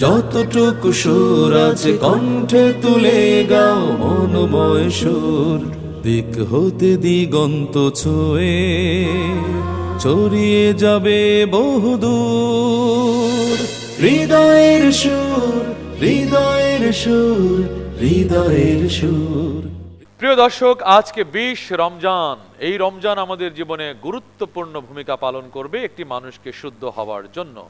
যতটুকু সুর আছে কণ্ঠে তুলে গাও মনোময় সুর। দিক হতে দিগন্ত ছুঁয়ে ছড়িয়ে যাবে বহুদূর। হৃদয়ের সুর হৃদয়ের সুর হৃদয়ের সুর। প্রিয় দর্শক, আজকে বিশ রমজান। এই রমজান আমাদের জীবনে গুরুত্বপূর্ণ ভূমিকা পালন করবে একটি মানুষকে শুদ্ধ হওয়ার জন্য।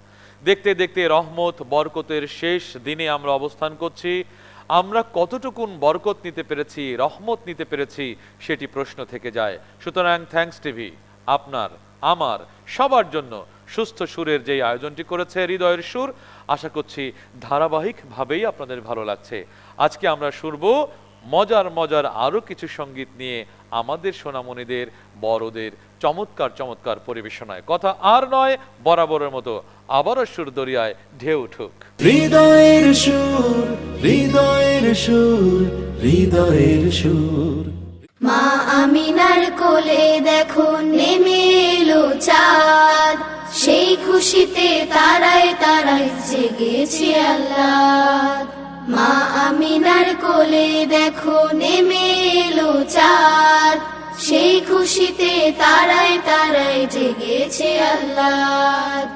দেখতে দেখতে রহমত, বরকতের শেষ দিনে আমরা অবস্থান করছি। আমরা কতটুকুন বরকত নিতে পেরেছি, রহমত নিতে পেরেছি, সেটি প্রশ্ন থেকে যায়। সুতরাং থ্যাঙ্কস টিভি, আপনার, আমার, সবার জন্য সুস্থ সুরের যেই আয়োজনটি করেছে হৃদয়ের সুর, আশা করছি ধারাবাহিকভাবেই আপনাদের ভালো লাগছে। আজকে আমরা শুরব মজার মজার আরও কিছু সংগীত নিয়ে আমাদের সোনামণিদের বড়দের চমৎকার চমৎকার পরিবেশনায়। কথা আর নয় বরাবরের মতো আবারও সুর দরিয়ায় ঢেউ উঠুক। হৃদয়ের সুর হৃদয়ের সুর হৃদয়ের সুর। মা আমিনার কোলে দেখো নেমে এলো চাঁদ। সেই খুশিতে তারায় তারায় জেগেছে আল্লাহ মা আমিনার কোলে দেখো নেমে এলো চাঁদ। সেই খুশিতে তারায় তারায় জেগেছে আল্লাহ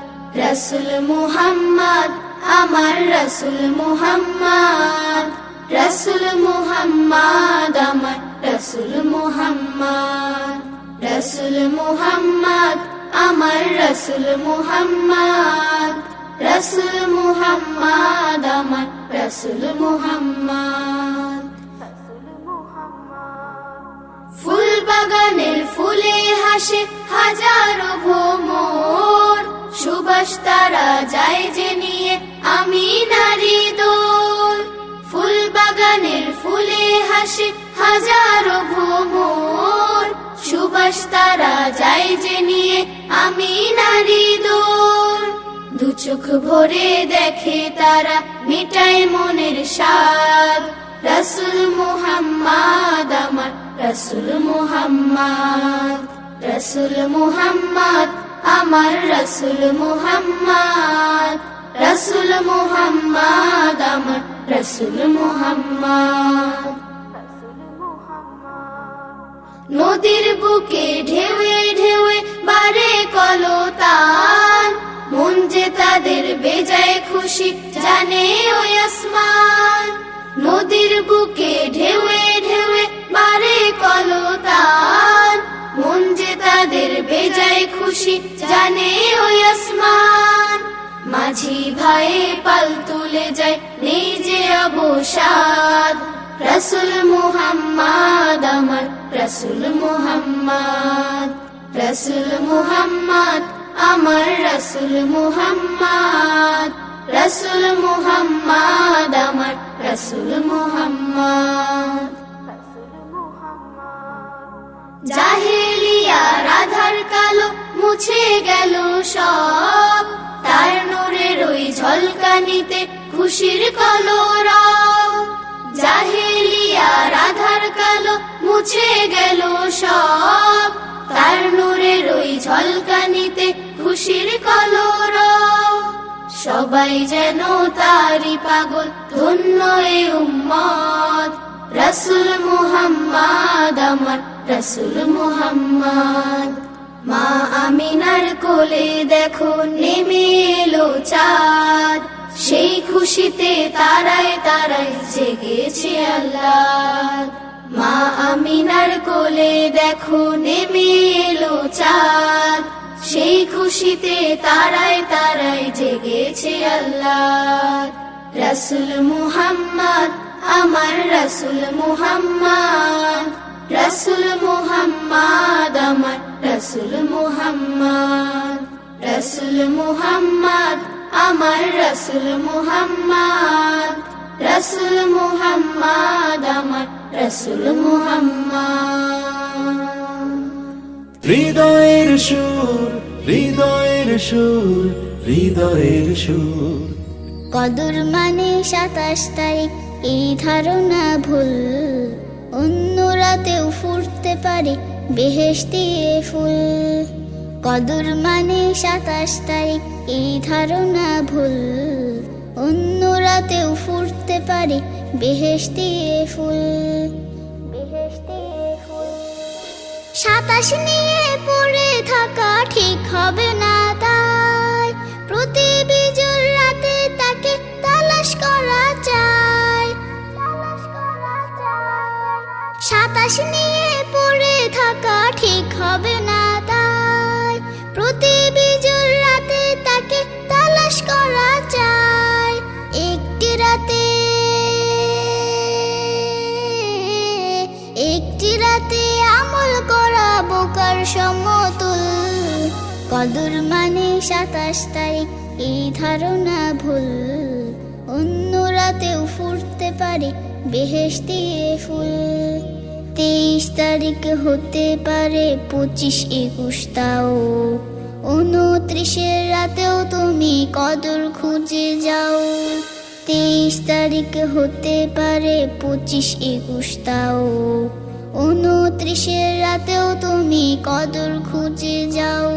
রসুল মুহাম্মদ, আমার রসুল মুহাম্মদ। রসুল মুহাম্মদ, আমার রসুল মুহাম্মদ। রসুল মুহাম্মদ, আমার রসুল মুহাম্মদ। রসুল মুহাম্মদ, আমার রসুল মুহাম্মদ। ফুল বাগানের ফুলে হাসে হাজারো ভ্রমর। সুবাস তারা যায় যে নিয়ে আমি নারী দোল। ফুল বাগানের ফুলে হাসে হাজারো ভ্রমর। সুবাস তারা যায় যে নিয়ে আমি নারী দোল। দু চোখ ভরে দেখে তারা মিটায় মনের স্বাদ। রসুল মুহাম্মদ আমার, রসুল মুহাম্মদ রসুল মুহাম্মদ আমার, রসুল মুহাম্মদ রসুল মুহাম্মদ আমার, রসুল মুহাম্মদ। নদীর বুকে ঢেউয়ে ঢেউয়ে বারে যে তাদের বেজায় খুশি, জানে ওই আসমান। নদীর বুকে ঢেউয়ে ঢেউয়ে বারে কলতান। মন যে তাদের বেজায় খুশি, জানে ওই আসমান। মাঝি ভাইয়ে পাল তুলে যায় যে অবসাদ। রসুল মুহাম্মদ আমার রসুল মুহাম্মদ রসুল মুহাম্মদ। আমার রসুল মুহাম্মদ রসুল মুহাম্মদ, আমার রসুল মুহাম্মদ। জাহেলিয়া রাধার কালো মুছে গেল সব, তার নূরের ওই ঝলকানিতে খুশির কলরব জাহেলিয়া রাধার কালো মুছে গেল সব, তার নূরের ওই ঝলকানিতে খুশির কলরব সবাই যেন তারি পাগল, ধন্য এ রসুল মুহাম্মদ, আমার রসুল মুহাম্মদ। মা আমিনার কোলে দেখো, নেমে এলো চাঁদ। সেই খুশিতে তারায় তারায় জেগেছে আল্লাহ। মা আমিনার কোলে দেখো, নেমে এলো চাঁদ। সেই খুশিতে তারায় তারায় জেগেছে আল্লাহ। রসুল মুহাম্মদ, আমার রসুল মুহাম্মদ। রসুল মুহাম্মদ, আমার রসুল মুহাম্মদ। রসুল মুহাম্মদ, আমার রসুল মুহাম্মদ। রসুল মুহাম্মদ, আমার রসুল মুহাম্মদ। হৃদয়ের সুর হৃদয়ের সুর হৃদয়ের সুর। কদর মানে সাতাশ তারিখ, এই ধারণা ভুল। অন্য রাতেও ফুটতে পারে দিয়ে ফুল। কদর মানে সাতাশ তারিখ, এই ধারণা ভুল। অন্য রাতেও ফুটতে পারে এ ফুল। ফুল সাতাশ নিয়ে পড়ে থাকা ঠিক হবে না তাই। প্রতি বিজোর রাতে তাকে তালাশ করা চায় সাতাশ সমতুল কদর মানে সাতাশ তারিখ, এই ধারণা ভুল। অন্য রাতেও ফুটতে পারে বেহেশতি এ ফুল। তেইশ তারিখ হতে পারে পঁচিশ একুশ তাও। উনত্রিশের রাতেও তুমি কদর খুঁজে যাও। তেইশ তারিখ হতে পারে পঁচিশ একুশ তাও। উনত্রিশের রাতেও তুমি কদর খুঁজে যাও।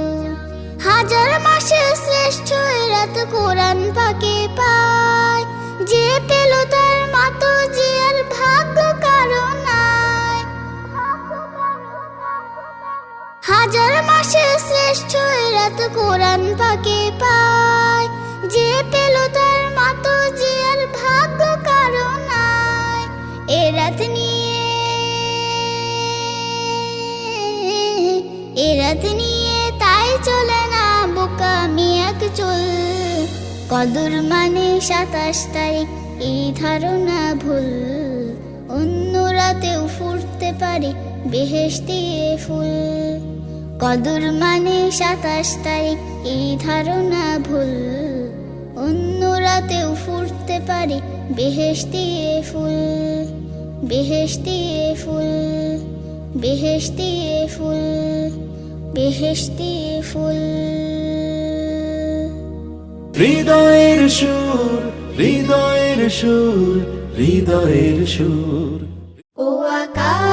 হাজার মাসে শ্রেষ্ঠ রাত কোরআন পাকে পায়। যে পেল তার মাতো যে ভাগ্য কারণ নাই। হাজার মাসে শ্রেষ্ঠ রাত কোরআন পাকে পায়। চুল। কদর মানে সাতাশ তারিখ, এই ধারণা ভুল। অন্য রাতেও ফুটতে পারে এ ফুল। কদর মানে সাতাশ তারিখ, এই ধারণা ভুল। অন্য রাতেও ফুটতে পারে বেহেশতি এ ফুল। বেহেশতি এ ফুল এ ফুল, বেহেশতি এ ফুল। হৃদয়ের সুর হৃদয়ের সুর হৃদয়ের সুর। ও আকাশ।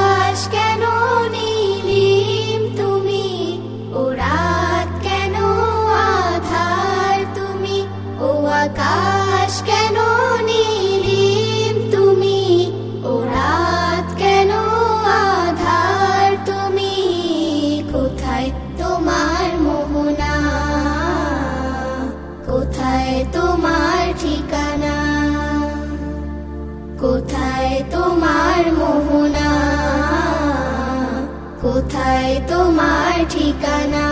ঠিকানা।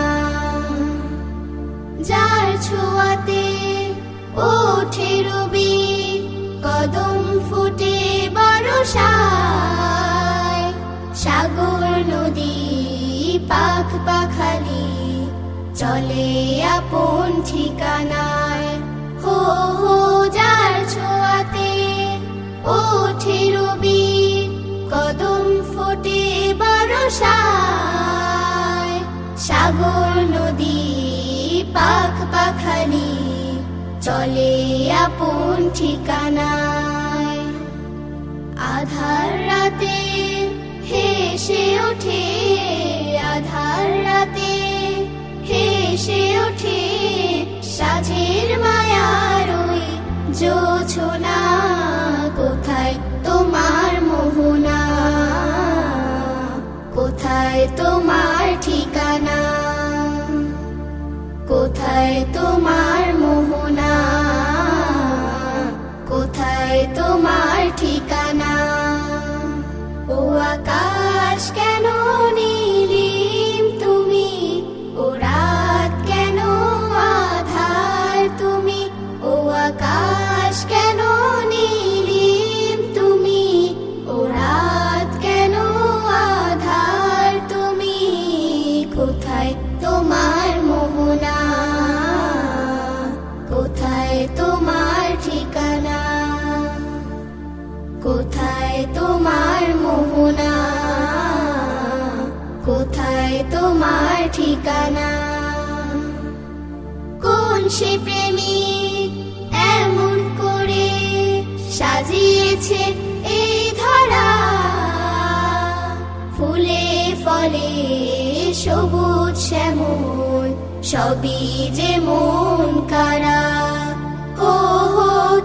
যার ছোঁয়াতে ওঠে রবি, কদম ফুটে বরসায় সাগর, নদী পাখ পাখালি চলে আপন ঠিকানায়। হো হো, যার ছোঁয়াতে ওঠে রবি, কদম ফোটে বরসায় সাগর, নদী, পাখ পাখালি চলে আপন ঠিকানায়। আধার রাতে হেসে ওঠে, আধার রাতে হেসে ওঠে, সাজের মায়ার ওই জোছনা, কোথায় তোমার মোহনা, কোথায় তোমার কোথায় তোমার মোহনা? কোথায় তোমার ঠিকানা? ঠিকানা? কোন সে প্রেমিক এমন করে সাজিয়েছে এই ধরা? ফুলে ফলে সবুজ শ্যামল, সবই যে মন কারা? ও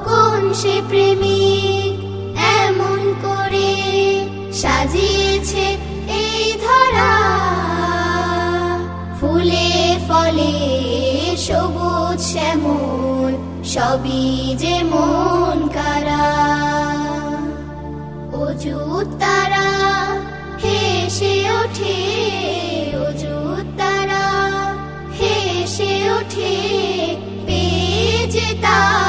কোন সে প্রেমিক এমন করে সাজিয়ে বলে, সবুজ শ্যামল, সবই যে মন কারা। অজুত তারা, হেসে ওঠে অজুত তারা, হেসে ওঠে, পেয়ে যে তারা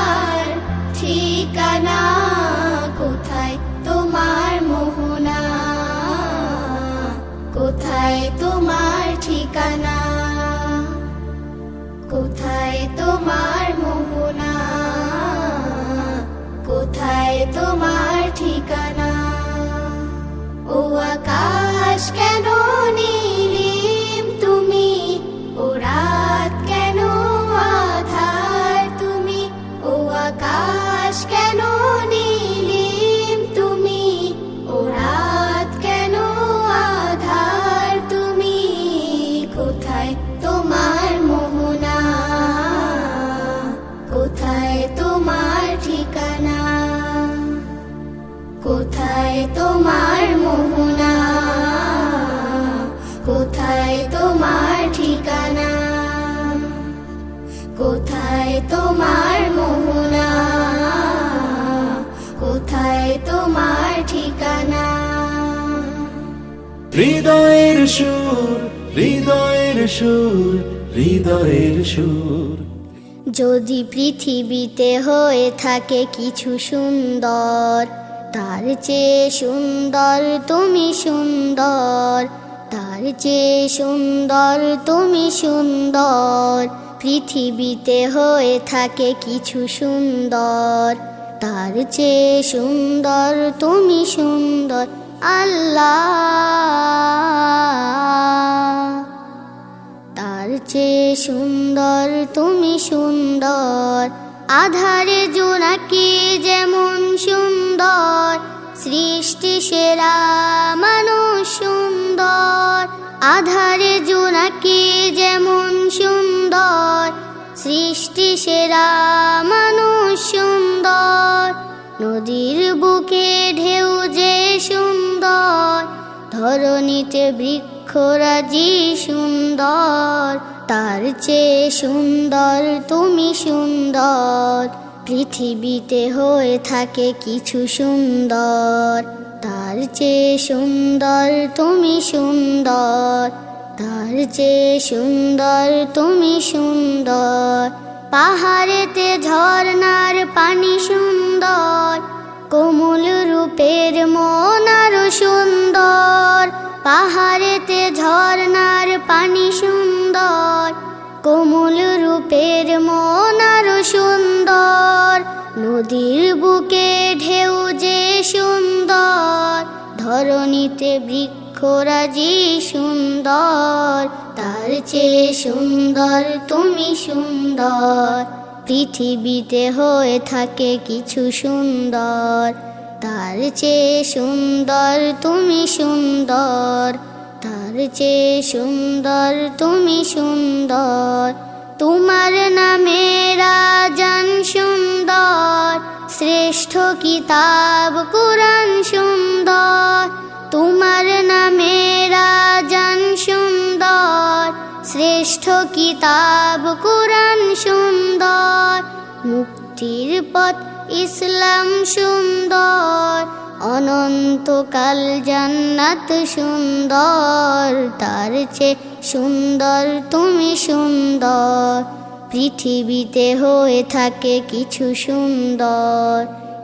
কোথায় তোমার মোহনা? কোথায় তোমার ঠিকানা? কোথায় তোমার মোহনা? কোথায় তোমার ঠিকানা? হৃদয়ের সুর হৃদয়ের সুর হৃদয়ের সুর। যদি পৃথিবীতে হয়ে থাকে কিছু সুন্দর তার চেয়ে সুন্দর তুমি সুন্দর, তার চেয়ে সুন্দর তুমি সুন্দর। পৃথিবীতে হয়ে থাকে কিছু সুন্দর, তার চেয়ে সুন্দর তুমি সুন্দর। আল্লাহ। তার চেয়ে সুন্দর তুমি সুন্দর আধারে জোনাকি যেমন সুন্দর, সৃষ্টি সেরা মানুষ সুন্দর। আধারে জোনাকি যেমন সুন্দর, সৃষ্টি সেরা মানুষ সুন্দর। নদীর বুকে ঢেউ যে সুন্দর, ধরণীতে বৃক্ষরাজি সুন্দর, তার চেয়ে সুন্দর তুমি সুন্দর। পৃথিবীতে হয়ে থাকে কিছু সুন্দর, তার চেয়ে সুন্দর তুমি সুন্দর। তার চেয়ে সুন্দর তুমি সুন্দর। পাহাড়েতে ঝর্ণার পানি সুন্দর। কোমল রূপের মন আরও সুন্দর। পাহাড়েতে ঝর্নার পানি সুন্দর। কোমল রূপের মন আরও সুন্দর। নদীর বুকে ঢেউ যে সুন্দর। ধরণীতে বৃক্ষরাজি সুন্দর। তার চেয়ে সুন্দর তুমি সুন্দর। পৃথিবীতে হয়ে থাকে কিছু সুন্দর। তার চেয়ে সুন্দর তুমি সুন্দর। তার চেয়ে সুন্দর তুমি সুন্দর। তোমার নামে রাজান সুন্দর। শ্রেষ্ঠ কিতাব, কোরআন সুন্দর। তোমার নামে রাজান সুন্দর। শ্রেষ্ঠ কিতাব, কোরআন সুন্দর, মুক্তির পথ ইসলাম সুন্দর, অনন্তকাল জান্নাত সুন্দর, তার চেয়ে সুন্দর তুমি সুন্দর, পৃথিবীতে হয়ে থাকে কিছু সুন্দর,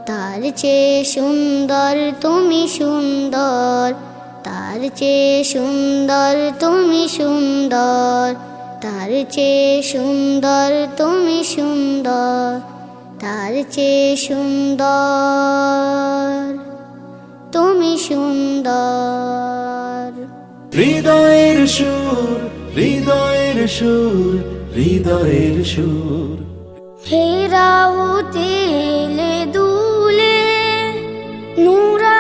তার চেয়ে সুন্দর তুমি সুন্দর। তার চেয়ে সুন্দর তুমি সুন্দর। তার চেয়ে সুন্দর তুমি সুন্দর। তার চেয়ে সুন্দর তুমি সুন্দর। হৃদয়ের সুর হৃদয়ের সুর হৃদয়ের সুর। হেরাও তেলে দুলে নুরানি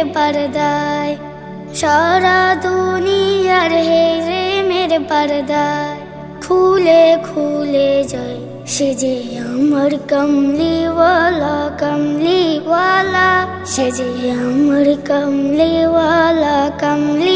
মেরে পর্দায় সারা দুনিয়ার হেরে মেরে পর্দায় খুলে খুলে যায় সে যে আমার কমলিওয়ালা কমলিওয়ালা সে যে আমার কমলিওয়ালা কমলিওয়ালা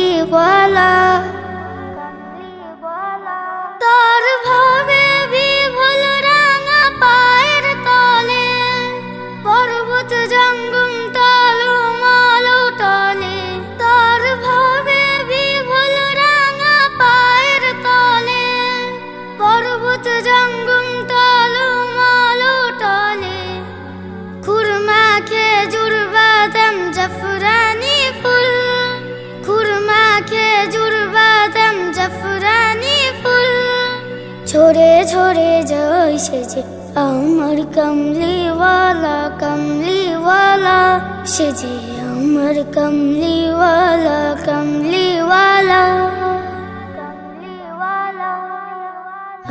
ছোড়ে ছোড়ে যায় সেজে আমার কমলিওয়ালা কমলিওয়ালা। সেজে আমার কমলিওয়ালা কমলিওয়ালা।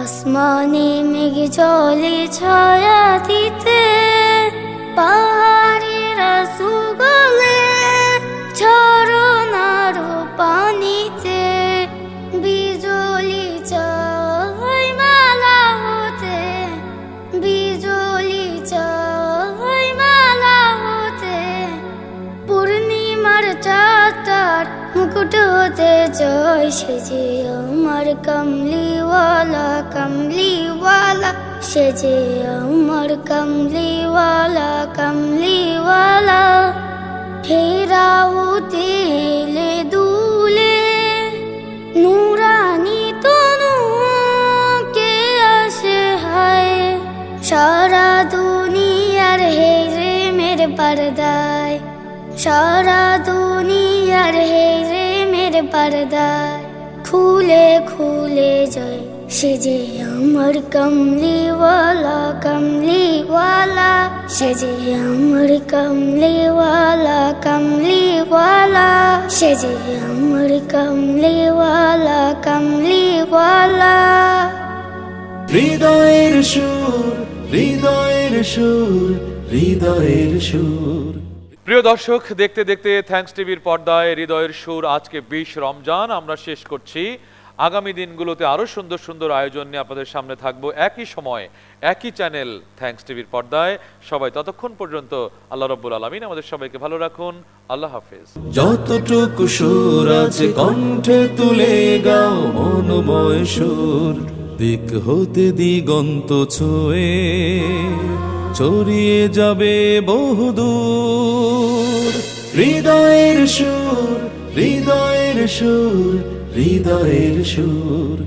আসমানে মেঘ জলে ছায়া দিতে পাহাড়েরা সেজে আমার কমলিওয়ালা কমলিওয়ালা। সেজে আমার কমলিওয়ালা কমলিওয়ালা। হেরাউতে এলে দুলে, নুরানি তনু কে আসে হায়? সারা দুনিয়ার হেরে মেরে পর্দায়, সারা দুনিয়ার হেরে মেরে পর্দায়। খুলে খুলে যায়। সে যে আমার কমলিওয়ালা কমলিওয়ালা। সে যে আমার কমলিওয়ালা কমলিওয়ালা। সে যে আমার কমলিওয়ালা কমলিওয়ালা। হৃদয়ের সুর হৃদয়ের সুর হৃদয়ের সুর। প্রিয় দর্শক, দেখতে দেখতে থ্যাঙ্কস টিভির পর্দায় হৃদয়ের সুর আজকে বিশ রমজান। আমরা শেষ করছি। আগামী দিনগুলোতে আরও সুন্দর সুন্দর আয়োজন নিয়ে আপনাদের সামনে থাকব একই সময়, একই চ্যানেল থ্যাঙ্কস টিভির পর্দায়। সবাই ততক্ষণ পর্যন্ত আল্লাহ রব্বুল আলমিন আমাদের সবাইকে ভালো রাখুন। আল্লাহ হাফেজ। যতটুকু সুর আছে কণ্ঠে তুলে গাও মনোময় সুর। দিক হতে দিগন্ত ছুঁয়ে ছড়িয়ে যাবে বহুদূর। হৃদয়ের সুর হৃদয়ের সুর হৃদয়ের সুর।